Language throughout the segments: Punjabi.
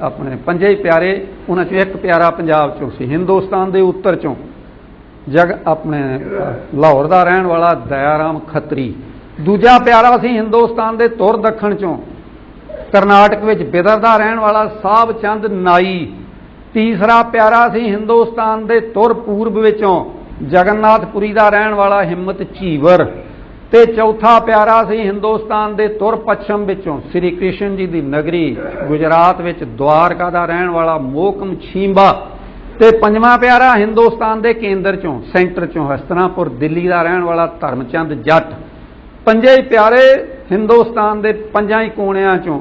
ਆਪਣੇ ਪੰਜੇ ਹੀ ਪਿਆਰੇ, ਉਹਨਾਂ ਚੋਂ ਇੱਕ ਪਿਆਰਾ ਪੰਜਾਬ ਚੋਂ ਸੀ, ਹਿੰਦੁਸਤਾਨ ਦੇ ਉੱਤਰ ਚੋਂ। ਜਗ ਆਪਣੇ ਲਾਹੌਰ ਦਾ ਰਹਿਣ ਵਾਲਾ ਦਇਆਰਾਮ ਖੱਤਰੀ। ਦੂਜਾ ਪਿਆਰਾ ਸੀ ਹਿੰਦੁਸਤਾਨ ਦੇ ਤੁਰ ਦੱਖਣ ਚੋਂ। ਕਰਨਾਟਕ ਵਿੱਚ ਬਿਦਰ ਦਾ ਰਹਿਣ ਵਾਲਾ ਸਾਹਿਬ ਚੰਦ ਨਾਈ। ਤੀਸਰਾ ਪਿਆਰਾ ਸੀ ਹਿੰਦੁਸਤਾਨ ਦੇ ਤੁਰ ਪੂਰਬ ਵਿੱਚੋਂ। ਜਗਨਨਾਥਪੁਰੀ ਦਾ ਰਹਿਣ ਵਾਲਾ ਹਿੰਮਤ ਝੀਵਰ ਤੇ ਚੌਥਾ ਪਿਆਰਾ ਸੀ ਹਿੰਦੁਸਤਾਨ ਦੇ ਤੁਰ ਪੱਛਮ ਵਿੱਚੋਂ। ਸ੍ਰੀ ਕ੍ਰਿਸ਼ਨ ਜੀ ਦੀ ਨਗਰੀ ਗੁਜਰਾਤ ਵਿੱਚ ਦਵਾਰਕਾ ਦਾ ਰਹਿਣ ਵਾਲਾ ਮੋਕਮ ਛੀਂਬਾ ਤੇ ਪੰਜਵਾਂ ਪਿਆਰਾ ਹਿੰਦੁਸਤਾਨ ਦੇ ਕੇਂਦਰ ਚੋਂ, ਸੈਂਟਰ ਚੋਂ, ਹਸਤਨਾਪੁਰ, ਦਿੱਲੀ ਦਾ ਰਹਿਣ ਵਾਲਾ ਧਰਮਚੰਦ ਜੱਟ। ਪੰਜੇ ਹੀ ਪਿਆਰੇ ਹਿੰਦੁਸਤਾਨ ਦੇ ਪੰਜਾਂ ਹੀ ਕੋਣਿਆਂ ਚੋਂ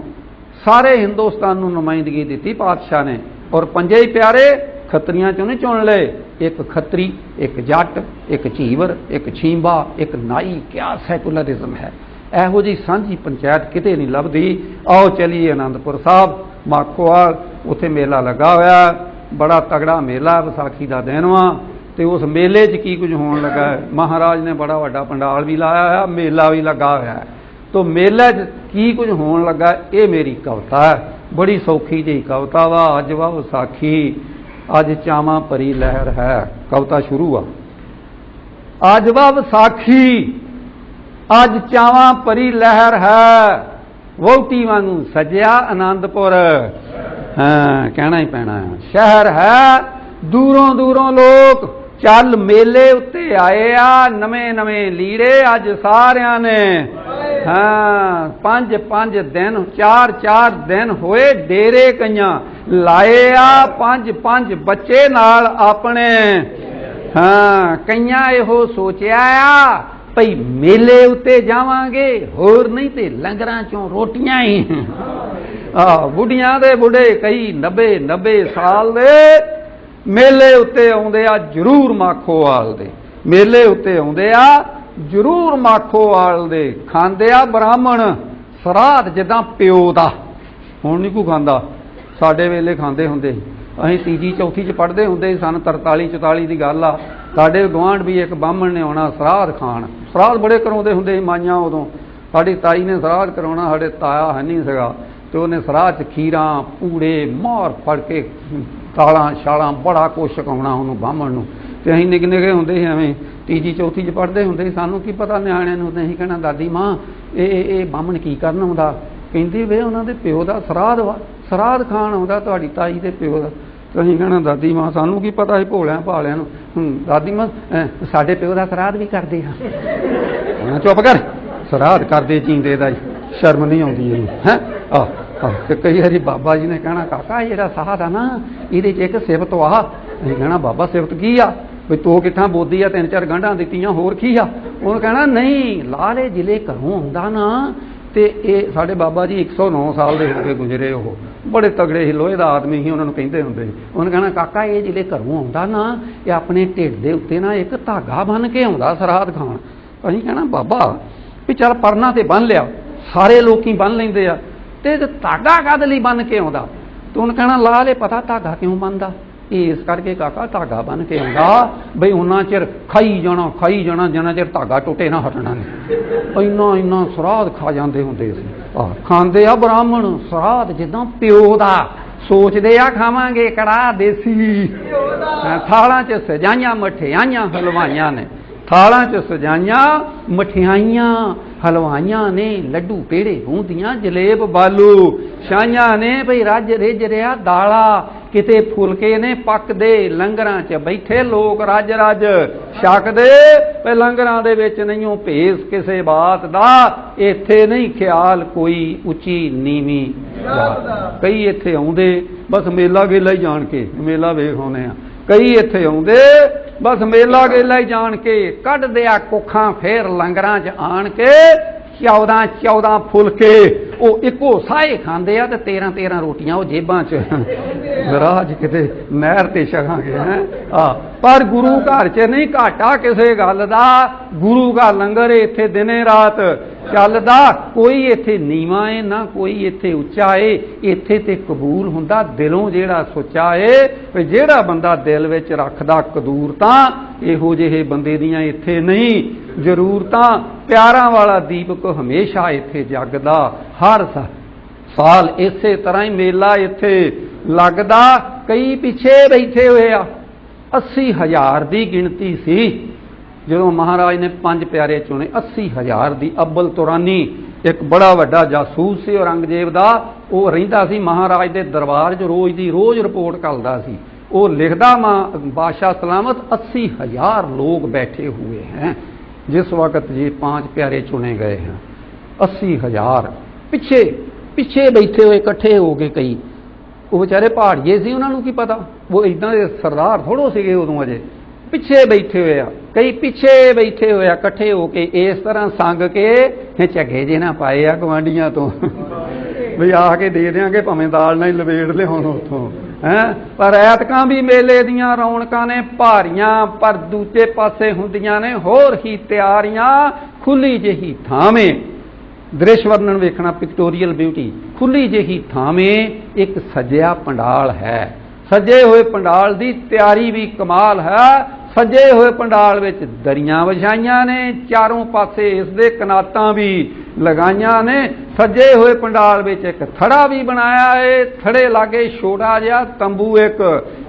ਸਾਰੇ ਹਿੰਦੁਸਤਾਨ ਨੂੰ ਨੁਮਾਇੰਦਗੀ ਦਿੱਤੀ ਪਾਤਸ਼ਾਹ ਨੇ ਔਰ ਪੰਜੇ ਹੀ ਪਿਆਰੇ ਖੱਤਰੀਆਂ ਚੋਂ ਨਹੀਂ ਚੁਣ ਲਏ। ਇੱਕ ਖੱਤਰੀ, ਇੱਕ ਜੱਟ, ਇੱਕ ਝੀਵਰ, ਇੱਕ ਛੀਂਬਾ, ਇੱਕ ਨਾਈ। ਕਿਆ ਸੈਕੂਲਰਿਜ਼ਮ ਹੈ। ਇਹੋ ਜੀ ਸਾਂਝੀ ਪੰਚਾਇਤ ਕਿਤੇ ਨਹੀਂ ਲੱਭਦੀ। ਆਓ ਚਲੀਏ ਆਨੰਦਪੁਰ ਸਾਹਿਬ। ਮਾਖੋਵਾਲ ਉੱਥੇ ਮੇਲਾ ਲੱਗਾ ਹੋਇਆ। ਬੜਾ ਤਗੜਾ ਮੇਲਾ ਵਿਸਾਖੀ ਦਾ ਦਿਨ ਵਾ। ਤੇ ਉਸ ਮੇਲੇ 'ਚ ਕੀ ਕੁਝ ਹੋਣ ਲੱਗਾ ਮਹਾਰਾਜ ਨੇ ਬੜਾ ਵੱਡਾ ਪੰਡਾਲ ਵੀ ਲਾਇਆ ਹੋਇਆ, ਮੇਲਾ ਵੀ ਲੱਗਾ ਹੋਇਆ ਹੈ। ਤੋ ਮੇਲੇ 'ਚ ਕੀ ਕੁਝ ਹੋਣ ਲੱਗਾ? ਇਹ ਮੇਰੀ ਕਵਿਤਾ ਹੈ। ਬੜੀ ਸੌਖੀ ਜਿਹੀ ਕਵਿਤਾ ਵਾ। ਅੱਜ ਵਾ ਵਿਸਾਖੀ। ਅੱਜ ਚਾਵਾਂ ਭਰੀ ਲਹਿਰ ਹੈ। ਕਵਿਤਾ ਸ਼ੁਰੂ ਆ। ਅੱਜ ਵਾ ਵਿਸਾਖੀ ਅੱਜ ਚਾਵਾਂ ਭਰੀ ਲਹਿਰ ਹੈ। ਵੋਟੀ ਵਾਂਗੂ ਸਜਿਆ ਆਨੰਦਪੁਰ। ਹਾਂ, ਕਹਿਣਾ ਹੀ ਪੈਣਾ। ਹੈ। ਸ਼ਹਿਰ ਹੈ, ਦੂਰੋਂ ਦੂਰੋਂ ਲੋਕ ਚੱਲ ਮੇਲੇ ਉੱਤੇ ਆਏ ਆ। ਨਵੇਂ ਨਵੇਂ ਲੀੜੇ ਅੱਜ ਸਾਰਿਆਂ ਨੇ ਹਾਂ, ਪੰਜ ਪੰਜ ਦਿਨ, ਚਾਰ ਚਾਰ ਦਿਨ ਹੋਏ ਡੇਰੇ ਕਈਆਂ। ਲਾਏ ਆ ਪੰਜ ਪੰਜ ਬੱਚੇ ਨਾਲ ਆਪਣੇ। ਹਾਂ, ਕਈਆਂ ਇਹੋ ਸੋਚਿਆ ਆ, ਭਈ ਮੇਲੇ ਉੱਤੇ ਜਾਵਾਂਗੇ, ਹੋਰ ਨਹੀਂ ਤੇ ਲੰਗਰਾਂ ਚੋਂ ਰੋਟੀਆਂ ਹੀ। ਆ ਬੁੱਢੀਆਂ ਦੇ ਬੁੱਢੇ ਕਈ 90 90 ਸਾਲ ਦੇ। ਮੇਲੇ ਉੱਤੇ ਆਉਂਦੇ ਆ ਜਰੂਰ ਮਾਖੋਵਾਲ ਦੇ। ਮੇਲੇ ਉੱਤੇ ਆਉਂਦੇ ਆ ਜਰੂਰ ਮਾਖੋਵਾਲ ਦੇ। ਖਾਂਦੇ ਆ ਬ੍ਰਾਹਮਣ, ਸਰਾਧ ਜਿੱਦਾਂ ਪਿਓ ਦਾ। ਹੁਣ ਨਹੀਂ ਕੋ ਖਾਂਦਾ। ਸਾਡੇ ਵੇਲੇ ਖਾਂਦੇ ਹੁੰਦੇ ਸੀ। ਅਸੀਂ ਤੀਜੀ, ਚੌਥੀ ਚ ਪੜ੍ਹਦੇ ਹੁੰਦੇ ਸੀ, ਸਨ 43 44 ਦੀ ਗੱਲ ਆ। ਸਾਡੇ ਗਵਾਂਢ ਵੀ ਇੱਕ ਬਾਹਮਣ ਨੇ ਆਉਣਾ, ਸਰਾਧ ਖਾਣ। ਸਰਾਧ ਬੜੇ ਕਰਾਉਂਦੇ ਹੁੰਦੇ ਸੀ ਮਾਈਆਂ ਉਦੋਂ। ਸਾਡੀ ਤਾਈ ਨੇ ਸਰਾਧ ਕਰਾਉਣਾ, ਸਾਡੇ ਤਾਇਆ ਹੈ ਨਹੀਂ ਸੀਗਾ। ਤੇ ਉਹਨੇ ਸਰਾਧ ਚ ਖੀਰਾਂ, ਪੂੜੇ, ਮਾਰ ਫੜ ਕੇ ਤਾਲਾਂ ਛਾਲਾਂ, ਬੜਾ ਕੁਛ ਛਕਾਉਣਾ ਉਹਨੂੰ ਬਾਹਮਣ ਨੂੰ। ਤੇ ਅਸੀਂ ਨਿੱਕੇ ਨਿੱਕੇ ਹੁੰਦੇ ਸੀ ਐਵੇਂ ਤੀਜੀ ਚੌਥੀ ਚ ਪੜ੍ਹਦੇ ਹੁੰਦੇ ਸੀ ਸਾਨੂੰ ਕੀ ਪਤਾ ਨਿਆਣਿਆਂ ਨੂੰ ਤੇ ਅਸੀਂ ਕਹਿਣਾ ਦਾਦੀ ਮਾਂ ਇਹ ਇਹ ਇਹ ਬਾਹਮਣ ਕੀ ਕਰਨ ਆਉਂਦਾ? ਕਹਿੰਦੀ ਵੇ ਉਹਨਾਂ ਦੇ ਪਿਓ ਦਾ ਸਰਾਧ ਵਾ ਸਰਾਧ ਖਾਣ ਆਉਂਦਾ ਤੁਹਾਡੀ ਤਾਈ ਦੇ ਪਿਓ ਦਾ। ਤੇ ਅਸੀਂ ਕਹਿਣਾ ਦਾਦੀ ਮਾਂ ਸਾਨੂੰ ਕੀ ਪਤਾ ਸੀ ਭੋਲਿਆਂ ਭਾਲਿਆਂ ਨੂੰ? ਹੂੰ ਦਾਦੀ ਮਾਂ ਸਾਡੇ ਪਿਓ ਦਾ ਸਰਾਧ ਵੀ ਕਰਦੇ ਆ। ਹਾਂ ਚੁੱਪ ਕਰ। ਸਰਾਧ ਕਰਦੇ ਜੀਂਦੇ ਦਾ ਹੀ, ਸ਼ਰਮ ਨਹੀਂ ਆਉਂਦੀ ਇਹਨੂੰ ਹੈ? ਆ ਆ ਤੇ ਕਈ ਵਾਰੀ ਬਾਬਾ ਜੀ ਨੇ ਕਹਿਣਾ ਕਾਕਾ ਜਿਹੜਾ ਸਾਧ ਆ ਨਾ ਇਹਦੇ 'ਚ ਇੱਕ ਸਿਫਤ ਆ ਅਸੀਂ ਕਹਿਣਾ ਬਾਬਾ ਸਿਫਤ ਕੀ ਆ? ਵੀ ਤੂੰ ਕਿੱਥਾਂ ਬੋਦੀ ਆ, ਤਿੰਨ ਚਾਰ ਗੰਢਾਂ ਦਿੱਤੀਆਂ, ਹੋਰ ਕੀ ਆ? ਉਹਨੂੰ ਕਹਿਣਾ, ਨਹੀਂ ਲਾਲੇ ਜ਼ਿਲ੍ਹੇ ਘਰੋਂ ਆਉਂਦਾ ਨਾ। ਤੇ ਇਹ ਸਾਡੇ ਬਾਬਾ ਜੀ 109 ਸਾਲ ਦੇ ਹੋ ਕੇ ਗੁਜ਼ਰੇ ਉਹ। ਬੜੇ ਤਗੜੇ ਸੀ ਲੋਹੇ ਦਾ ਆਦਮੀ ਸੀ, ਉਹਨਾਂ ਨੂੰ ਕਹਿੰਦੇ ਹੁੰਦੇ ਸੀ। ਉਹਨੇ ਕਹਿਣਾ, ਕਾਕਾ, ਇਹ ਜਿਹੜੇ ਘਰੋਂ ਆਉਂਦਾ ਨਾ, ਇਹ ਆਪਣੇ ਢਿੱਡ ਦੇ ਉੱਤੇ ਨਾ ਇੱਕ ਧਾਗਾ ਬੰਨ ਕੇ ਆਉਂਦਾ ਸਰਾਧ ਖਾਣ। ਅਸੀਂ ਕਹਿਣਾ, ਬਾਬਾ, ਵੀ ਚੱਲ ਪਰਨਾ ਤੇ ਬੰਨ ਲਿਆ। ਸਾਰੇ ਲੋਕੀ ਬੰਨ ਲੈਂਦੇ ਆ। ਤੇ ਧਾਗਾ ਕਦ ਲਈ ਬੰਨ ਕੇ ਆਉਂਦਾ? ਤੂੰ ਉਹਨੂੰ ਕਹਿਣਾ ਲਾ ਲੈ ਪਤਾ ਧਾਗਾ ਕਿਉਂ ਬੰਨਦਾ ਇਸ ਕਰਕੇ ਕਾਕਾ ਧਾਗਾ ਬੰਨ ਕੇ ਆਉਂਦਾ, ਬਈ ਉਹਨਾਂ ਚਿਰ ਖਾਈ ਜਾਣਾ ਖਾਈ ਜਾਣਾ, ਜਿੰਨਾ ਚਿਰ ਧਾਗਾ ਟੁੱਟੇ ਨਾ ਹਟਣਾ ਨਹੀਂ। ਇੰਨਾ ਇੰਨਾ ਸਰਾਧ ਖਾ ਜਾਂਦੇ ਹੁੰਦੇ ਸੀ। ਆ ਖਾਂਦੇ ਆ ਬ੍ਰਾਹਮਣ, ਸਰਾਧ ਜਿੱਦਾਂ ਪਿਓ ਦਾ। ਸੋਚਦੇ ਆ ਖਾਵਾਂਗੇ ਕੜਾ ਦੇਸੀ। ਥਾਲਾਂ 'ਚ ਸਜਾਈਆਂ ਮਠਿਆਈਆਂ ਹਲਵਾਈਆਂ ਨੇ। ਥਾਲਾਂ 'ਚ ਸਜਾਈਆਂ ਮਠਿਆਈਆਂ ਹਲਵਾਈਆਂ ਨੇ, ਲੱਡੂ ਪੇੜੇ ਬੂੰਦੀਆਂ ਜਲੇਬ ਬਾਲੂ। ਛਾਈਆਂ ਨੇ ਭਈ ਰੱਜ ਰਿੱਝ ਰਿਆ ਦਾਲਾ। ਕਿਤੇ ਫੁਲਕੇ ਨੇ ਪੱਕਦੇ ਲੰਗਰਾਂ 'ਚ। ਬੈਠੇ ਲੋਕ ਰੱਜ ਰਾਜ ਛਕਦੇ ਭਈ ਲੰਗਰਾਂ ਦੇ ਵਿੱਚ ਨਹੀਂਓ ਭੇਸ ਕਿਸੇ ਬਾਤ ਦਾ। ਇੱਥੇ ਨਹੀਂ ਖਿਆਲ ਕੋਈ ਉੱਚੀ ਨੀਵੀਂ ਕਈ ਇੱਥੇ ਆਉਂਦੇ, ਬਸ ਮੇਲਾ ਵੇਲਾ ਹੀ ਜਾਣ ਕੇ, ਮੇਲਾ ਵੇਖ ਆਉਂਦੇ ਆ ਕਈ ਇੱਥੇ ਆਉਂਦੇ, ਬਸ ਮੇਲਾ ਵੇਲਾ ਹੀ ਜਾਣ ਕੇ, ਕੱਢਦੇ ਆ ਕੁੱਖਾਂ ਫੇਰ ਲੰਗਰਾਂ 'ਚ ਆਣ ਕੇ 14 14 ਫੁਲਕੇ ਉਹ ਇੱਕੋ ਸਾਏ ਖਾਂਦੇ ਆ ਤੇ 13 13 ਰੋਟੀਆਂ ਉਹ ਜੇਬਾਂ 'ਚ। ਰਾਜ ਕਿਤੇ ਨਹਿਰ ਤੇ ਛਕਾਂਗੇ, ਹੈ? ਆ, ਪਰ ਗੁਰੂ ਘਰ 'ਚ ਨਹੀਂ ਘਾਟਾ ਕਿਸੇ ਗੱਲ ਦਾ। ਗੁਰੂ ਦਾ ਲੰਗਰ ਇੱਥੇ ਦਿਨੇ ਰਾਤ। ਚੱਲਦਾ। ਕੋਈ ਇੱਥੇ ਨੀਵਾਂ ਏ, ਨਾ ਕੋਈ ਇੱਥੇ ਉੱਚਾ ਏ। ਇੱਥੇ ਤੇ ਕਬੂਲ ਹੁੰਦਾ ਦਿਲੋਂ ਜਿਹੜਾ ਸੁੱਚਾ ਏ, ਵੀ ਜਿਹੜਾ ਬੰਦਾ ਦਿਲ ਵਿੱਚ ਰੱਖਦਾ ਕਦੂਰਤਾਂ ਇਹੋ ਜਿਹੇ ਬੰਦੇ ਦੀਆਂ ਇੱਥੇ ਨਹੀਂ। ਜ਼ਰੂਰਤਾਂ, ਪਿਆਰਾਂ ਵਾਲਾ ਦੀਪਕ ਹਮੇਸ਼ਾ ਇੱਥੇ ਜਗਦਾ। ਹਰ ਸਾ- ਸਾਲ ਇਸੇ ਤਰ੍ਹਾਂ ਹੀ ਮੇਲਾ ਇੱਥੇ ਲੱਗਦਾ। ਕਈ ਪਿੱਛੇ ਬੈਠੇ ਹੋਏ ਆ। 80000 ਦੀ ਗਿਣਤੀ ਸੀ। ਜਦੋਂ ਮਹਾਰਾਜ ਨੇ ਪੰਜ ਪਿਆਰੇ ਚੁਣੇ 80000 ਦੀ ਅਬਲ ਤੁਰਾਨੀ, ਇੱਕ ਬੜਾ ਵੱਡਾ ਜਾਸੂਸ ਸੀ ਔਰੰਗਜ਼ੇਬ ਦਾ, ਉਹ ਰਹਿੰਦਾ ਸੀ ਮਹਾਰਾਜ ਦੇ ਦਰਬਾਰ 'ਚ, ਰੋਜ਼ ਦੀ ਰੋਜ਼ ਰਿਪੋਰਟ ਕਰਦਾ ਸੀ। ਉਹ ਲਿਖਦਾ ਬਾਦਸ਼ਾਹ ਸਲਾਮਤ 80000 ਲੋਕ ਬੈਠੇ ਹੋਏ ਹੈ, ਜਿਸ ਵਕਤ ਜੀ ਪੰਜ ਪਿਆਰੇ ਚੁਣੇ ਗਏ ਹਨ 80000 ਪਿੱਛੇ ਪਿੱਛੇ ਬੈਠੇ ਹੋਏ, ਇਕੱਠੇ ਹੋ ਕੇ ਕਈ। ਉਹ ਵਿਚਾਰੇ ਪਹਾੜੀਏ ਸੀ, ਉਹਨਾਂ ਨੂੰ ਕੀ ਪਤਾ? ਉਹ ਇਦਾਂ ਦੇ ਸਰਦਾਰ ਥੋੜੋ ਸੀਗੇ ਉਦੋਂ ਅਜੇ। ਪਿੱਛੇ ਬੈਠੇ ਹੋਏ ਆ। ਕਈ ਪਿੱਛੇ ਬੈਠੇ ਹੋਏ ਆ, ਇਕੱਠੇ ਹੋ ਕੇ ਇਸ ਤਰ੍ਹਾਂ ਸੰਗ ਕੇ ਝੱਗੇ ਜੇ ਨਾ ਪਾਏ ਆ ਗਵਾਂਡੀਆਂ ਤੋਂ। ਵੀ ਆ ਕੇ ਦੇ ਦਿਆਂਗੇ, ਭਾਵੇਂ ਦਾਲ ਨਾਲ ਹੀ ਲਵੇੜ ਲਿਆਉਣ ਉਥੋਂ। ਹੈ? ਪਰ ਐਤਕਾਂ ਵੀ ਮੇਲੇ ਦੀਆਂ ਰੌਣਕਾਂ ਨੇ, ਭਾਰੀਆਂ ਪਰ ਦੂਜੇ ਪਾਸੇ ਹੁੰਦੀਆਂ ਨੇ, ਹੋਰ ਹੀ ਤਿਆਰੀਆਂ ਖੁੱਲੀ ਜਿਹੀ ਥਾਵੇਂ। ਦ੍ਰਿਸ਼ ਵਰਣਨ ਵੇਖਣਾ ਪਿਕਟੋਰੀਅਲ ਬਿਊਟੀ। ਖੁੱਲੀ ਜਿਹੀ ਥਾਵੇਂ ਇੱਕ ਸਜਿਆ ਪੰਡਾਲ ਹੈ। ਸਜੇ ਹੋਏ ਪੰਡਾਲ ਦੀ ਤਿਆਰੀ ਵੀ ਕਮਾਲ ਹੈ। ਸਜੇ ਹੋਏ ਪੰਡਾਲ ਵਿੱਚ ਦਰੀਆਂ ਵਿਛਾਈਆਂ ਨੇ, ਚਾਰੋਂ ਪਾਸੇ ਇਸ ਦੇ ਕਨਾਤਾਂ ਵੀ ਲਗਾਈਆਂ ਨੇ। ਸਜੇ ਹੋਏ ਪੰਡਾਲ ਵਿੱਚ ਇੱਕ ਥੜਾ ਵੀ ਬਣਾਇਆ ਏ, ਥੜੇ ਲਾਗੇ ਛੋਟਾ ਜਿਹਾ ਤੰਬੂ ਇੱਕ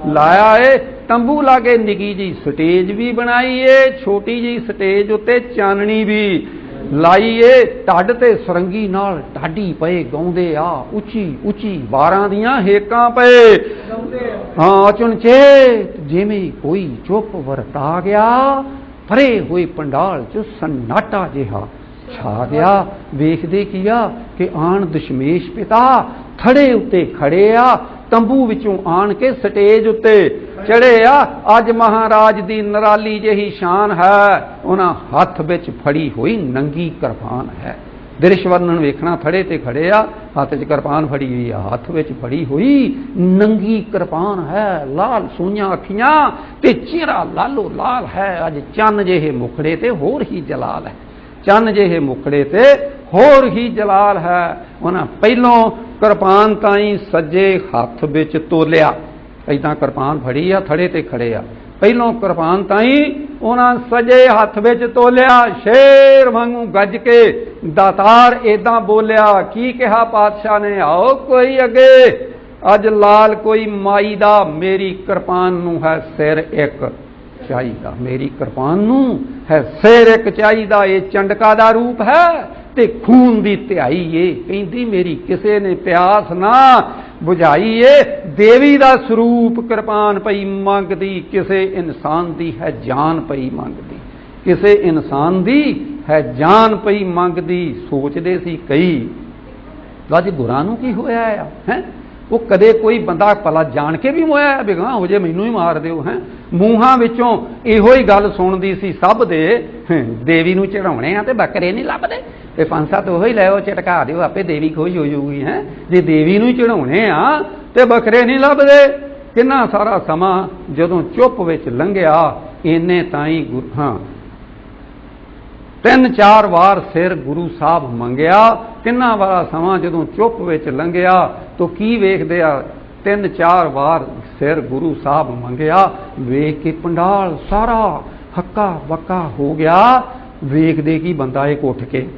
ਲਾਇਆ ਏ। ਤੰਬੂ ਲਾਗੇ ਨਿੱਕੀ ਜੀ ਸਟੇਜ ਵੀ ਬਣਾਈ ਏ, ਛੋਟੀ ਜੀ ਸਟੇਜ ਉੱਤੇ ਚਾਨਣੀ ਵੀ ਲਾਈਏ ਢੱਡ ਤੇ ਸਰੰਗੀ ਨਾਲ ਢਾਡੀ ਪਏ ਗਾਉਂਦੇ ਆ ਉੱਚੀ ਉੱਚੀ ਬਾਰਾਂ ਦੀਆਂ ਹੇਕਾਂ ਪਏ। ਹਾਂ ਚੁਣਚੇ ਜਿਵੇਂ ਕੋਈ ਚੁੱਪ ਵਰਤਾ ਗਿਆ ਭਰੇ ਹੋਏ ਪੰਡਾਲ ਚ ਸੰਨਾਟਾ ਜਿਹਾ ਛਾ ਗਿਆ। ਵੇਖਦੇ ਕੀਆ ਕਿ ਆਣ ਦਸ਼ਮੇਸ਼ ਪਿਤਾ ਥੜੇ ਉੱਤੇ ਖੜੇ ਆ ਤੰਬੂ ਵਿੱਚੋਂ ਆਣ ਕੇ ਸਟੇਜ ਉੱਤੇ ਚੜੇ ਆ। ਅੱਜ ਮਹਾਰਾਜ ਦੀ ਨਰਾਲੀ ਜਿਹੀ ਸ਼ਾਨ ਹੈ। ਉਹਨਾਂ ਹੱਥ ਵਿੱਚ ਫੜੀ ਹੋਈ ਨੰਗੀ ਕਿਰਪਾਨ ਹੈ। ਦ੍ਰਿਸ਼ ਵਰਣਨ ਵੇਖਣਾ ਥੜੇ ਤੇ ਖੜੇ ਆ। ਹੱਥ 'ਚ ਕਿਰਪਾਨ ਫੜੀ ਹੋਈ ਆ। ਹੱਥ ਵਿੱਚ ਫੜੀ ਹੋਈ ਨੰਗੀ ਕਿਰਪਾਨ ਹੈ। ਲਾਲ ਸੂਈਆਂ ਅੱਖੀਆਂ ਤੇ ਚਿਹਰਾ ਲਾਲੋ ਲਾਲ ਹੈ। ਅੱਜ ਚੰਨ ਜਿਹੇ ਮੁਖੜੇ ਤੇ ਹੋਰ ਹੀ ਜਲਾਲ ਹੈ। ਚੰਨ ਜਿਹੇ ਮੁਖੜੇ ਤੇ ਹੋਰ ਹੀ ਜਲਾਲ ਹੈ। ਉਹਨਾਂ ਪਹਿਲੋਂ ਕਿਰਪਾਨ ਤਾਈ ਸੱਜੇ ਹੱਥ ਵਿੱਚ ਤੋਲਿਆ। ਇਦਾਂ ਕਿਰਪਾਨ ਫੜੀ ਆ, ਥੜੇ ਤੇ ਖੜੇ ਆ। ਪਹਿਲੋਂ ਕਿਰਪਾਨ ਤਾਈ ਉਹਨਾਂ ਸਜੇ ਹੱਥ ਵਿੱਚ ਤੋਲਿਆ, ਸ਼ੇਰ ਵਾਂਗੂ ਗੱਜ ਕੇ ਦਾਤਾਰ ਇਦਾਂ ਬੋਲਿਆ, ਕੀ ਕਿਹਾ ਪਾਤਸ਼ਾਹ ਨੇ? ਆਓ ਕੋਈ ਅੱਗੇ। ਅੱਜ ਲਾਲ ਕੋਈ ਮਾਈ ਦਾ, ਮੇਰੀ ਕਿਰਪਾਨ ਨੂੰ ਹੈ ਸਿਰ ਇੱਕ ਚਾਹੀਦਾ। ਮੇਰੀ ਕਿਰਪਾਨ ਨੂੰ ਹੈ ਸਿਰ ਇੱਕ ਚਾਹੀਦਾ। ਇਹ ਚੰਡਕਾ ਦਾ ਰੂਪ ਹੈ ਤੇ ਖੂਨ ਦੀ ਧਿਆਈ ਏ। ਕਹਿੰਦੀ, ਮੇਰੀ ਕਿਸੇ ਨੇ ਪਿਆਸ ਨਾ 부ਝਾਈ ਏ ਦੇਵੀ ਦਾ ਸਰੂਪ ਕਿਰਪਾਨ ਪਈ ਮੰਗਦੀ, ਕਿਸੇ ਇਨਸਾਨ ਦੀ ਹੈ ਜਾਨ ਪਈ ਮੰਗਦੀ। ਕਿਸੇ ਇਨਸਾਨ ਦੀ ਹੈ ਜਾਨ ਪਈ ਮੰਗਦੀ, ਸੋਚਦੇ ਸੀ ਕਈ ਅੱਜ ਗੁਰਾਂ ਨੂੰ ਕੀ ਹੋਇਆ ਆ? ਹੈ? ਉਹ ਕਦੇ ਕੋਈ ਬੰਦਾ ਭਲਾ ਜਾਣ ਕੇ ਵੀ ਮੋਇਆ ਬਿਗਾਂ ਹੋ ਜੇ ਮੈਨੂੰ ਹੀ ਮਾਰ ਦਿਓ, ਹੈ? ਮੂੰਹਾਂ ਵਿੱਚੋਂ ਇਹੋ ਹੀ ਗੱਲ ਸੁਣਦੀ ਸੀ ਸਭ ਦੇ, ਦੇਵੀ ਨੂੰ ਚੜਾਉਣੇ ਆ ਤੇ ਬੱਕਰੇ ਨਹੀਂ ਲੱਭਦੇ? ਤੇ ਪੰਜ ਸੱਤ ਉਹੀ ਲੈ ਉਹ ਚਟਕਾ ਦਿਓ, ਆਪੇ ਦੇਵੀ ਖੁਸ਼ ਹੋ ਜਾਊਗੀ, ਹੈ? ਜੇ ਦੇਵੀ ਨੂੰ ਹੀ ਚੜਾਉਣੇ ਆ, ਤੇ ਬੱਕਰੇ ਨਹੀਂ ਲੱਭਦੇ। ਕਿੰਨਾ ਸਾਰਾ ਸਮਾਂ ਜਦੋਂ ਚੁੱਪ ਵਿੱਚ ਲੰਘਿਆ ਇੰਨੇ ਤਾਈ ਗੁਰ- ਹਾਂ। ਤਿੰਨ ਚਾਰ ਵਾਰ ਸਿਰ ਗੁਰੂ ਸਾਹਿਬ ਮੰਗਿਆ, ਕਿੰਨਾ ਵਾਰਾ ਸਮਾਂ ਜਦੋਂ ਚੁੱਪ ਵਿੱਚ ਲੰਘਿਆ, ਤੋ ਕੀ ਵੇਖਦੇ ਆ? ਤਿੰਨ ਚਾਰ ਵਾਰ ਸਿਰ ਗੁਰੂ ਸਾਹਿਬ ਮੰਗਿਆ, ਵੇਖ ਕੇ ਪੰਡਾਲ ਸਾਰਾ ਹੱਕਾ ਬੱਕਾ ਹੋ ਗਿਆ। ਵੇਖਦੇ ਕੀ ਬੰਦਾ ਇਹ ਉੱਠ ਕੇ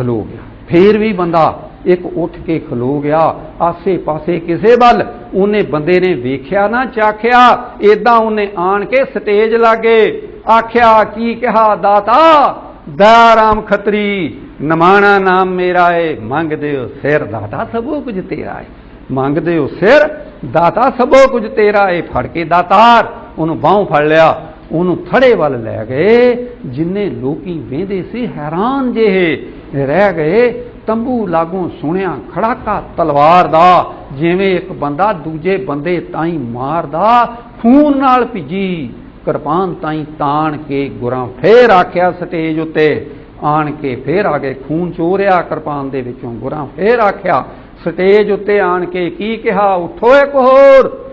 ਖਲੋ ਗਿਆ। ਫੇਰ ਵੀ ਬੰਦਾ ਇੱਕ ਉੱਠ ਕੇ ਖਲੋ ਗਿਆ। ਆਸੇ ਪਾਸੇ ਕਿਸੇ ਵੱਲ ਉਹਨੇ ਬੰਦੇ ਨੇ ਵੇਖਿਆ ਨਾ, ਚਾਖਿਆ, ਏਦਾਂ ਉਹਨੇ ਆਣ ਕੇ ਸਟੇਜ ਲਾਗੇ। ਆਖਿਆ, ਕੀ ਕਿਹਾ ਦਾਤਾ? ਦਾਰਾਮ ਖੱਤਰੀ, ਨਮਾਣਾ ਨਾਮ ਮੇਰਾ ਏ। ਮੰਗਦੇ ਹੋ ਸਿਰ, ਦਾਤਾ ਸਭੋ ਕੁਝ ਤੇਰਾ ਏ। ਮੰਗਦੇ ਹੋ ਸਿਰ, ਦਾਤਾ ਸਭੋ ਕੁਝ ਤੇਰਾ ਏ। ਫੜ ਕੇ ਦਾਤਾਰ, ਉਹਨੂੰ ਬਾਹੋਂ ਫੜ ਲਿਆ। ਉਹਨੂੰ ਥੜੇ ਵੱਲ ਲੈ ਗਏ, ਜਿੰਨੇ ਲੋਕੀ ਵੇਂਦੇ ਸੀ ਹੈਰਾਨ ਜਿਹੇ ਰਹਿ ਗਏ, ਤੰਬੂ ਲਾਗੋਂ ਸੁਣਿਆ ਖੜਾਕਾ ਤਲਵਾਰ ਦਾ, ਜਿਵੇਂ ਇੱਕ ਬੰਦਾ ਦੂਜੇ ਬੰਦੇ ਤਾਈ ਮਾਰਦਾ, ਖੂਨ ਨਾਲ ਭਿੱਜੀ, ਕਿਰਪਾਨ ਤਾਈ ਤਾਣ ਕੇ ਗੁਰਾਂ ਫੇਰ ਆਖਿਆ ਸਟੇਜ ਉੱਤੇ, ਆਣ ਕੇ ਫੇਰ ਆ ਗਏ, ਖੂਨ ਚੋਰਿਆ ਕਿਰਪਾਨ ਦੇ ਵਿੱਚੋਂ ਗੁਰਾਂ ਫੇਰ ਆਖਿਆ, ਸਟੇਜ ਉੱਤੇ ਆਣ ਕੇ ਕੀ ਕਿਹਾ, ਉਠੋ ਇੱਕ ਹੋਰ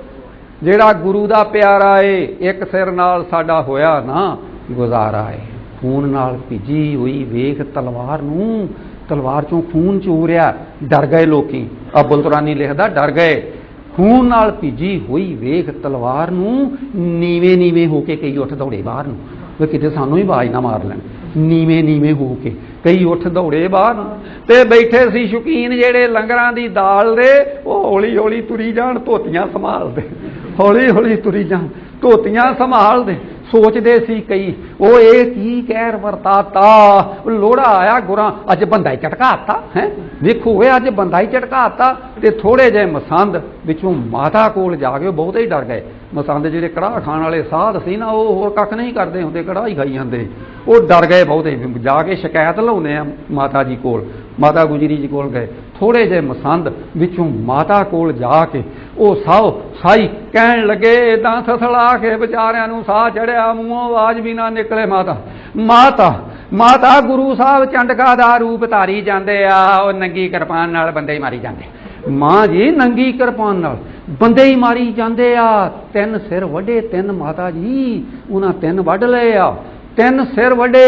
ਜਿਹੜਾ ਗੁਰੂ ਦਾ ਪਿਆਰਾ ਏ, ਇੱਕ ਸਿਰ ਨਾਲ ਸਾਡਾ ਹੋਇਆ ਨਾ, ਗੁਜ਼ਾਰਾ ਏ। ਖੂਨ ਨਾਲ ਭਿੱਜੀ ਹੋਈ ਵੇਖ ਤਲਵਾਰ ਨੂੰ, ਤਲਵਾਰ ਚੋਂ ਖੂਨ ਚੂਰਿਆ, ਡਰ ਗਏ ਲੋਕੀ। ਅਬੁਲ ਤੁਰਾਨੀ ਲਿਖਦਾ, ਡਰ ਗਏ। ਖੂਨ ਨਾਲ ਭਿੱਜੀ ਹੋਈ ਵੇਖ ਤਲਵਾਰ ਨੂੰ, ਨੀਵੇਂ ਨੀਵੇਂ ਹੋ ਕੇ ਕਈ ਉੱਠ ਦੌੜੇ ਬਾਹਰ ਨੂੰ। ਵੀ ਕਿਤੇ ਸਾਨੂੰ ਹੀ ਆਵਾਜ਼ ਨਾ ਮਾਰ ਲੈਣ। ਨੀਵੇਂ ਨੀਵੇਂ ਹੋ ਕੇ ਕਈ ਉੱਠ ਦੌੜੇ ਬਾਹਰ ਨੂੰ। ਤੇ ਬੈਠੇ ਸੀ ਸ਼ੁਕੀਨ ਜਿਹੜੇ ਲੰਗਰਾਂ ਦੀ ਦਾਲ ਦੇ, ਉਹ ਹੌਲੀ ਹੌਲੀ ਤੁਰੀ ਜਾਣ, ਧੋਤੀਆਂ ਸੰਭਾਲਦੇ। ਹੌਲੀ ਹੌਲੀ ਤੁਰੀ ਜਾਂ, ਧੋਤੀਆਂ ਸੰਭਾਲਦੇ ਸੋਚਦੇ ਸੀ ਕਈ, ਉਹ ਇਹ ਕੀ ਕਹਿਰ ਵਰਤਾਤਾ ਲੋੜਾ ਆਇਆ ਗੁਰਾਂ, ਅੱਜ ਬੰਦਾ ਹੀ ਝਟਕਾਤਾ, ਹੈ? ਵੇਖੋ ਓਏ ਅੱਜ ਬੰਦਾ ਹੀ ਝਟਕਾਤਾ, ਤੇ ਥੋੜੇ ਜਿਹੇ ਮਸੰਦ ਵਿੱਚੋਂ ਮਾਤਾ ਕੋਲ ਜਾ ਕੇ ਉਹ ਬਹੁਤੇ ਹੀ ਡਰ ਗਏ। ਮਸੰਦ ਜਿਹੜੇ ਕੜਾਹ ਖਾਣ ਵਾਲੇ ਸਾਧ ਸੀ ਨਾ, ਉਹ ਹੋਰ ਕੱਖ ਨਹੀਂ ਕਰਦੇ ਹੁੰਦੇ, ਕੜਾਹ ਹੀ ਖਾਈ ਜਾਂਦੇ। ਉਹ ਡਰ ਗਏ ਬਹੁਤੇ, ਜਾ ਕੇ ਸ਼ਿਕਾਇਤ ਲਾਉਂਦੇ ਆ ਮਾਤਾ ਜੀ ਕੋਲ। ਮਾਤਾ ਗੁਜਰੀ ਜੀ ਕੋਲ ਗਏ। ਥੋੜੇ ਜਿਹੇ ਮਸੰਦ ਵਿੱਚੋਂ ਮਾਤਾ ਕੋਲ ਜਾ ਕੇ ਉਹ ਸਾਓ ਸਾਈ ਕਹਿਣ ਲੱਗੇ ਇਦਾਂ ਥਥਲਾ ਕੇ ਵਿਚਾਰਿਆਂ ਨੂੰ ਸਾਹ ਚੜਿਆ, ਮੂੰਹੋਂ ਆਵਾਜ਼ ਵੀ ਨਾ ਨਿਕਲੇ ਮਾਤਾ। ਮਾਤਾ ਮਾਤਾ ਗੁਰੂ ਸਾਹਿਬ ਚੰਡਕਾ ਦਾ ਰੂਪ ਧਾਰੀ ਜਾਂਦੇ ਆ, ਉਹ ਨੰਗੀ ਕਿਰਪਾਨ ਨਾਲ ਬੰਦੇ ਹੀ ਮਾਰੀ ਜਾਂਦੇ। ਮਾਂ ਜੀ ਨੰਗੀ ਕਿਰਪਾਨ ਨਾਲ ਬੰਦੇ ਹੀ ਮਾਰੀ ਜਾਂਦੇ ਆ। ਤਿੰਨ ਸਿਰ ਵੱਡੇ ਤਿੰਨ ਮਾਤਾ ਜੀ, ਉਹਨਾਂ ਤਿੰਨ ਵੱਢ ਲਏ ਆ। ਤਿੰਨ ਸਿਰ ਵੱਡੇ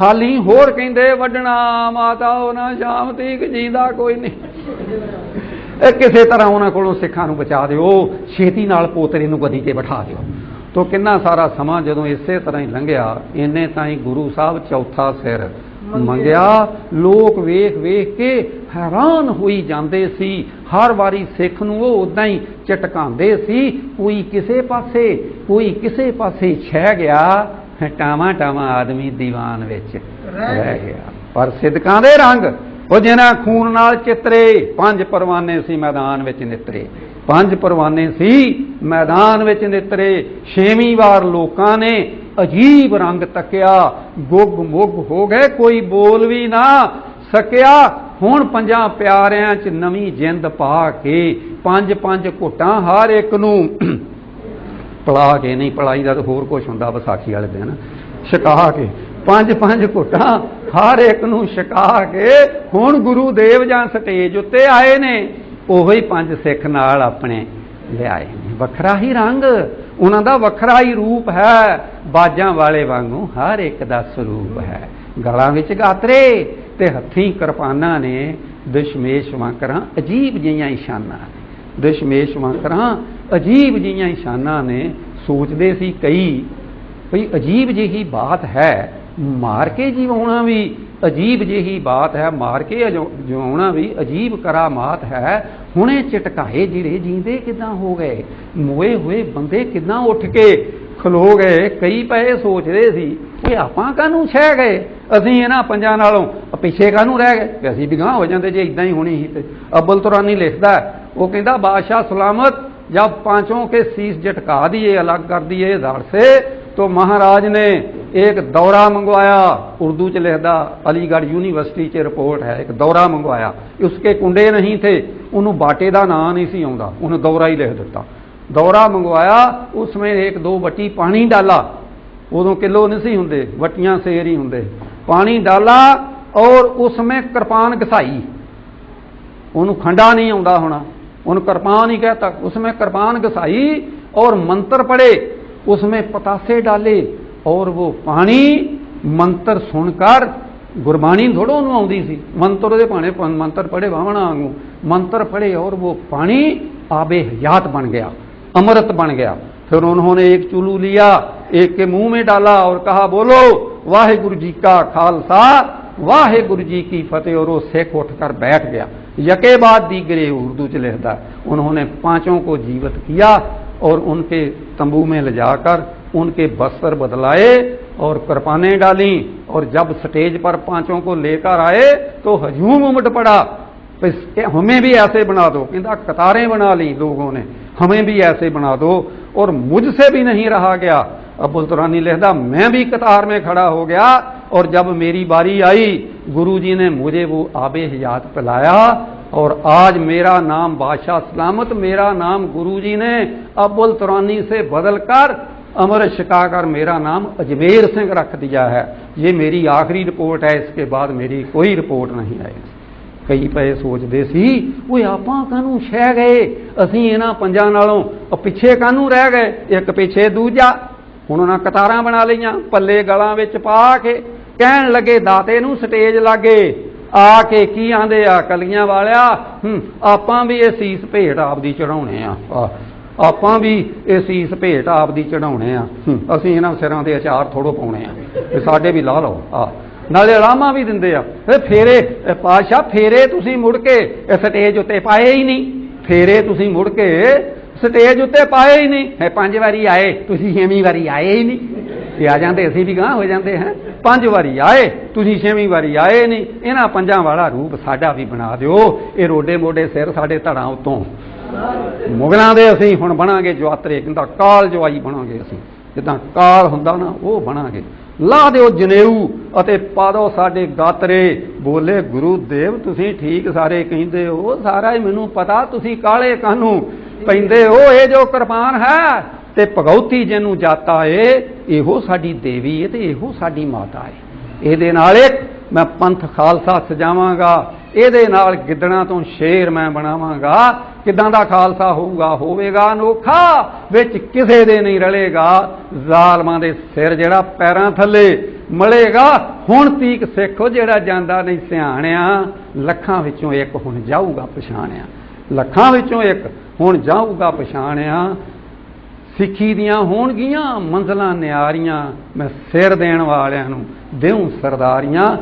ਹਾਲੀ ਹੋਰ ਕਹਿੰਦੇ ਵੱਢਣਾ ਮਾਤਾ ਉਹਨਾਂ ਸ਼ਾਮ ਤੀਕ ਜੀਂਦਾ ਕੋਈ ਨਹੀਂ। ਇਹ ਕਿਸੇ ਤਰ੍ਹਾਂ ਉਹਨਾਂ ਕੋਲੋਂ ਸਿੱਖਾਂ ਨੂੰ ਬਚਾ ਦਿਓ ਛੇਤੀ ਨਾਲ ਪੋਤਰੇ ਨੂੰ ਗੱਦੀ ਤੇ ਬਿਠਾ ਦਿਓ। ਤੋ ਕਿੰਨਾ ਸਾਰਾ ਸਮਾਂ ਜਦੋਂ ਇਸੇ ਤਰ੍ਹਾਂ ਹੀ ਲੰਘਿਆ ਇੰਨੇ ਤਾਂ ਹੀ ਗੁਰੂ ਸਾਹਿਬ ਚੌਥਾ ਸਿਰ ਮੰਗਿਆ। ਲੋਕ ਵੇਖ ਵੇਖ ਕੇ ਹੈਰਾਨ ਹੋਈ ਜਾਂਦੇ ਸੀ। ਹਰ ਵਾਰੀ ਸਿੱਖ ਨੂੰ ਉਹ ਉਦਾਂ ਹੀ ਚਟਕਾਉਂਦੇ ਸੀ। ਕੋਈ ਕਿਸੇ ਪਾਸੇ ਕੋਈ ਕਿਸੇ ਪਾਸੇ ਛਹਿ ਗਿਆ। ਟਾਵਾਂ ਟਾਵਾਂ ਆਦਮੀ ਦੀਵਾਨ ਵਿੱਚ ਰਹਿ ਗਿਆ। ਪਰ ਸਿੱਧਕਾਂ ਦੇ ਰੰਗ ਉਹ ਜਿਹਨਾਂ ਖੂਨ ਨਾਲ ਚਿੱਤਰੇ ਪੰਜ ਪਰਵਾਨੇ ਸੀ ਮੈਦਾਨ ਵਿੱਚ ਨਿਤਰੇ। ਪੰਜ ਪਰਵਾਨੇ ਸੀ ਮੈਦਾਨ ਵਿੱਚ ਨਿਤਰੇ। ਛੇਵੀਂ ਵਾਰ ਲੋਕਾਂ ਨੇ ਅਜੀਬ ਰੰਗ ਤੱਕਿਆ। ਗੁੱਗ ਮੁੱਗ ਹੋ ਗਏ ਕੋਈ ਬੋਲ ਵੀ ਨਾ ਸਕਿਆ। ਹੁਣ ਪੰਜਾਂ ਪਿਆਰਿਆਂ 'ਚ ਨਵੀਂ ਜਿੰਦ ਪਾ ਕੇ ਪੰਜ ਪੰਜ ਘੁੱਟਾਂ ਹਰ ਇੱਕ ਨੂੰ ਪਲਾ ਕੇ ਨਹੀਂ ਪਲਾਈ ਦਾ ਤਾਂ ਹੋਰ ਕੁਝ ਹੁੰਦਾ ਵਿਸਾਖੀ ਵਾਲੇ ਦਿਨ। ਛਕਾ ਕੇ, ਪੰਜ ਪੰਜ ਘੁੱਟਾਂ ਹਰ ਇੱਕ ਨੂੰ ਛਕਾ ਕੇ ਹੁਣ ਗੁਰੂ ਦੇਵ ਜਾਂ ਸਟੇਜ ਉੱਤੇ ਆਏ ਨੇ। ਉਹੋ ਹੀ ਪੰਜ ਸਿੱਖ ਨਾਲ ਆਪਣੇ ਲਿਆਏ ਨੇ। ਵੱਖਰਾ ਹੀ ਰੰਗ, ਉਹਨਾਂ ਦਾ ਵੱਖਰਾ ਹੀ ਰੂਪ ਹੈ। ਬਾਜਾਂ ਵਾਲੇ ਵਾਂਗੂ ਹਰ ਇੱਕ ਦਾ ਸਰੂਪ ਹੈ। ਗਲਾਂ ਵਿੱਚ ਗਾਤਰੇ ਤੇ ਹੱਥੀਂ ਕਿਰਪਾਨਾਂ ਨੇ। ਦਸ਼ਮੇਸ਼ ਵਾਂਕਰਾਂ ਅਜੀਬ ਜਿਹੀਆਂ ਇਸ਼ਾਨਾਂ ਦਸ਼ਮੇਸ਼ ਵਾਂਕਰਾਂ ਅਜੀਬ ਜਿਹੀਆਂ ਇਸ਼ਾਨਾਂ ਨੇ ਸੋਚਦੇ ਸੀ ਕਈ ਭਈ ਅਜੀਬ ਜਿਹੀ ਬਾਤ ਹੈ, ਮਾਰ ਕੇ ਜਿਵਾਉਣਾ ਵੀ ਅਜੀਬ ਜਿਹੀ ਬਾਤ ਹੈ, ਮਾਰ ਕੇ ਅਜੋ- ਜਿਵਾਉਣਾ ਵੀ ਅਜੀਬ ਕਰਾਮਾਤ ਹੈ। ਹੁਣੇ ਚਟਕਾਏ ਜਿਹੜੇ ਜੀਂਦੇ ਕਿਦਾਂ ਹੋ ਗਏ? ਮੋਏ ਹੋਏ ਬੰਦੇ ਕਿਦਾਂ ਉੱਠ ਕੇ ਖਲੋ ਗਏ? ਕਈ ਪਏ ਸੋਚਦੇ ਸੀ ਕਿ ਆਪਾਂ ਕਾਹਨੂੰ ਛਹਿ ਗਏ? ਅਸੀਂ ਇਹਨਾਂ ਪੰਜਾਂ ਨਾਲੋਂ ਪਿੱਛੇ ਕਾਹਨੂੰ ਰਹਿ ਗਏ? ਵੀ ਅਸੀਂ ਵੀ ਗਾਂਹ ਹੋ ਜਾਂਦੇ ਜੇ ਇਦਾਂ ਹੀ ਹੋਣੀ ਸੀ ਤੇ ਅਬੁਲ ਤੁਰਾਨੀ ਲਿਖਦਾ, ਉਹ ਕਹਿੰਦਾ, ਬਾਦਸ਼ਾਹ ਸਲਾਮਤ जब पांचों के शीश जटका दिए अलग कर दिए धार से तो महाराज ने एक दौरा मंगवाया उर्दू च लिखदा अलीगढ़ यूनिवर्सिटी च रिपोर्ट है एक दौरा मंगवाया उसके कुंडे नहीं थे ਉਹਨੂੰ ਬਾਟੇ ਦਾ ਨਾਂ ਨਹੀਂ ਸੀ ਆਉਂਦਾ, ਉਹਨੇ ਦੌਰਾ ਹੀ ਲਿਖ ਦਿੱਤਾ। ਦੌਰਾ ਮੰਗਵਾਇਆ, ਉਸਮੇ ਇੱਕ ਦੋ ਵਟੀ ਪਾਣੀ ਡਾਲਾ। ਉਦੋਂ ਕਿਲੋ ਨਹੀਂ ਸੀ ਹੁੰਦੇ, ਵਟੀਆਂ ਸੇਰ ਹੀ ਹੁੰਦੇ। ਪਾਣੀ ਡਾਲਾ ਔਰ ਉਸਮੇ ਕਿਰਪਾਨ ਘਸਾਈ। ਉਹਨੂੰ ਖੰਡਾ ਨਹੀਂ ਆਉਂਦਾ ਹੋਣਾ। ਉਹਨੂੰ किरपान ही कहता उसमें किरपान घसाई और मंत्र पढ़े उसमें पतासे डाले और वो पानी मंत्र सुनकर ਗੁਰਬਾਣੀ ਥੋੜੋ ਉਹਨੂੰ ਆਉਂਦੀ ਸੀ ਮੰਤਰ ਉਹਦੇ ਭਾਣੇ ਪ- ਮੰਤਰ ਪੜੇ ਵਾਵਣਾ ਵਾਂਗੂ ਮੰਤਰ ਪੜੇ ਔਰ ਉਹ ਪਾਣੀ ਆਬੇ ਹਯਾਤ बन गया अमृत बन गया फिर उन्होंने एक चुलू लिया एक के मुंह में डाला और कहा बोलो वाहिगुरु जी का खालसा वाहिगुरु जी की फतेह और वो सिख उठकर बैठ गया यके बाद दीगरे उर्दू च लिखता उन्होंने पाँचों को जीवित किया और उनके तंबू में ले जाकर उनके बस्तर बदलाए और कृपाने डाली और जब स्टेज पर पाँचों को लेकर आए तो हजूम उमट पड़ा। हमें भी ऐसे बना दो। कहता, कतारें बना ली लोगों ने, हमें भी ऐसे बना दो। और मुझसे भी नहीं रहा गया। अब्बुल तुरानी लिखदा, मैं भी कतार में खड़ा हो गया और जब मेरी बारी आई गुरुजी ने मुझे वो आबे हयात पिलाया और आज मेरा नाम बादशाह सलामत मेरा नाम गुरुजी ने अब्बुल तुरानी से बदल कर अमर शिकाकर मेरा नाम अजमेर सिंह रख दिया है ये मेरी आखिरी रिपोर्ट है इसके बाद मेरी कोई रिपोर्ट नहीं आएगी ਕਈ ਪਏ ਸੋਚਦੇ ਸੀ ਓਏ ਆਪਾਂ ਕਾਹਨੂੰ ਛਹਿ ਗਏ ਅਸੀਂ ਇਹਨਾਂ ਪੰਜਾਂ ਨਾਲੋਂ ਉਹ ਪਿੱਛੇ ਕਾਹਨੂੰ ਰਹਿ ਗਏ ਇੱਕ ਪਿੱਛੇ ਦੂਜਾ ਹੁਣ ਉਹਨਾਂ ਕਤਾਰਾਂ ਬਣਾ ਲਈਆਂ ਪੱਲੇ ਗਲਾਂ ਵਿੱਚ ਪਾ ਕੇ ਕਹਿਣ ਲੱਗੇ ਦਾਤੇ ਨੂੰ ਸਟੇਜ ਲਾਗੇ। ਆ ਕੇ ਕੀ ਆਂਦੇ ਆ ਕਲੀਆਂ ਵਾਲਿਆ? ਹੂੰ ਆਪਾਂ ਵੀ ਇਹ ਸੀਸ ਭੇਟ ਆਪਦੀ ਚੜਾਉਣੇ ਆ। ਆਹ, ਆਪਾਂ ਵੀ ਇਹ ਸੀਸ ਭੇਟ ਆਪ ਦੀ ਚੜਾਉਣੇ ਆ ਅਸੀਂ ਇਹਨਾਂ ਸਿਰਾਂ ਦੇ ਅਚਾਰ ਥੋੜੋ ਪਾਉਣੇ ਆ। ਇਹ ਸਾਡੇ ਵੀ ਲਾ ਲਓ। ਆ ਨਾਲੇ ਲਾਮਾ ਵੀ ਦਿੰਦੇ ਆ। ਫੇਰੇ ਇਹ ਪਾਸ਼ਾ ਫੇਰੇ ਤੁਸੀਂ ਮੁੜ ਕੇ ਇਹ ਸਟੇਜ ਉੱਤੇ ਪਾਏ ਹੀ ਨਹੀਂ। ਫੇਰੇ ਤੁਸੀਂ ਮੁੜ ਕੇ ਸਟੇਜ ਉੱਤੇ ਪਾਏ ਹੀ ਨਹੀਂ। ਇਹ ਪੰਜ ਵਾਰੀ ਆਏ ਤੁਸੀਂ ਛੇਵੀਂ ਵਾਰੀ ਆਏ ਹੀ ਨਹੀਂ। ਇਹ ਆ ਜਾਂਦੇ, ਅਸੀਂ ਵੀ ਗਾਂ ਹੋ ਜਾਂਦੇ ਹਾਂ। ਪੰਜ ਵਾਰੀ ਆਏ, ਤੁਸੀਂ ਛੇਵੀਂ ਵਾਰੀ ਆਏ ਨਹੀਂ। ਇਹਨਾਂ ਪੰਜਾਂ ਵਾਲਾ ਰੂਪ ਸਾਡਾ ਵੀ ਬਣਾ ਦਿਓ। ਇਹ ਰੋਡੇ ਮੋਡੇ ਸਿਰ ਸਾਡੇ ਧੜਾਂ ਉਤੋਂ। ਮੁਗਲਾਂ ਦੇ ਅਸੀਂ ਹੁਣ ਬਣਾਂਗੇ ਜਵਾਤਰੇ ਕਹਿੰਦਾ ਕਾਲ ਜਵਾਈ ਬਣਾਂਗੇ ਅਸੀਂ। ਜਿੱਦਾਂ ਕਾਲ ਹੁੰਦਾ ਨਾ, ਉਹ ਬਣਾਂਗੇ। ਲਾ ਦਿਓ ਜਨੇਊ ਅਤੇ ਪਾ ਦਿਓ ਸਾਡੇ ਗਾਤਰੇ। ਬੋਲੇ, ਗੁਰੂ ਦੇਵ, ਤੁਸੀਂ ਠੀਕ ਸਾਰੇ ਕਹਿੰਦੇ ਹੋ। ਸਾਰਾ ਹੀ ਮੈਨੂੰ ਪਤਾ, ਤੁਸੀਂ ਕਾਲੇ ਕਾਨੂੰ ਪੈਂਦੇ ਹੋ। ਇਹ ਜੋ ਕਿਰਪਾਨ ਹੈ ਤੇ ਭਗਉਤੀ ਜਿਹਨੂੰ ਜਾਤਾ ਏ, ਇਹੋ ਸਾਡੀ ਦੇਵੀ ਏ ਤੇ ਇਹੋ ਸਾਡੀ ਮਾਤਾ ਏ। ਇਹਦੇ ਨਾਲ ਇੱਕ ਮੈਂ ਪੰਥ ਖਾਲਸਾ ਸਜਾਵਾਂਗਾ, ਇਹਦੇ ਨਾਲ ਗਿੱਦੜਾਂ ਤੋਂ ਸ਼ੇਰ ਮੈਂ ਬਣਾਵਾਂਗਾ। ਕਿਦਾਂ ਦਾ ਖਾਲਸਾ ਹੋਊਗਾ, ਹੋਵੇਗਾ ਅਨੋਖਾ, ਵਿੱਚ ਕਿਸੇ ਦੇ ਨਹੀਂ ਰਲੇਗਾ। ਜ਼ਾਲਮਾਂ ਦੇ ਸਿਰ ਜਿਹੜਾ ਪੈਰਾਂ ਥੱਲੇ ਮਲੇਗਾ, ਹੁਣ ਤੀਕ ਸਿੱਖੋ ਜਿਹੜਾ ਜਾਂਦਾ ਨਹੀਂ ਸਿਆਣਿਆ, ਲੱਖਾਂ ਵਿੱਚੋਂ ਇੱਕ ਹੁਣ ਜਾਊਗਾ ਪਛਾਣਿਆ। ਲੱਖਾਂ ਵਿੱਚੋਂ ਇੱਕ ਹੁਣ ਜਾਊਗਾ ਪਛਾਣਿਆ ਸਿੱਖੀ ਦੀਆਂ ਹੋਣਗੀਆਂ ਮੰਜ਼ਲਾਂ ਨਿਆਰੀਆਂ ਮੈਂ ਸਿਰ ਦੇਣ ਵਾਲਿਆਂ ਨੂੰ ਦੇਉ ਸਰਦਾਰੀਆਂ।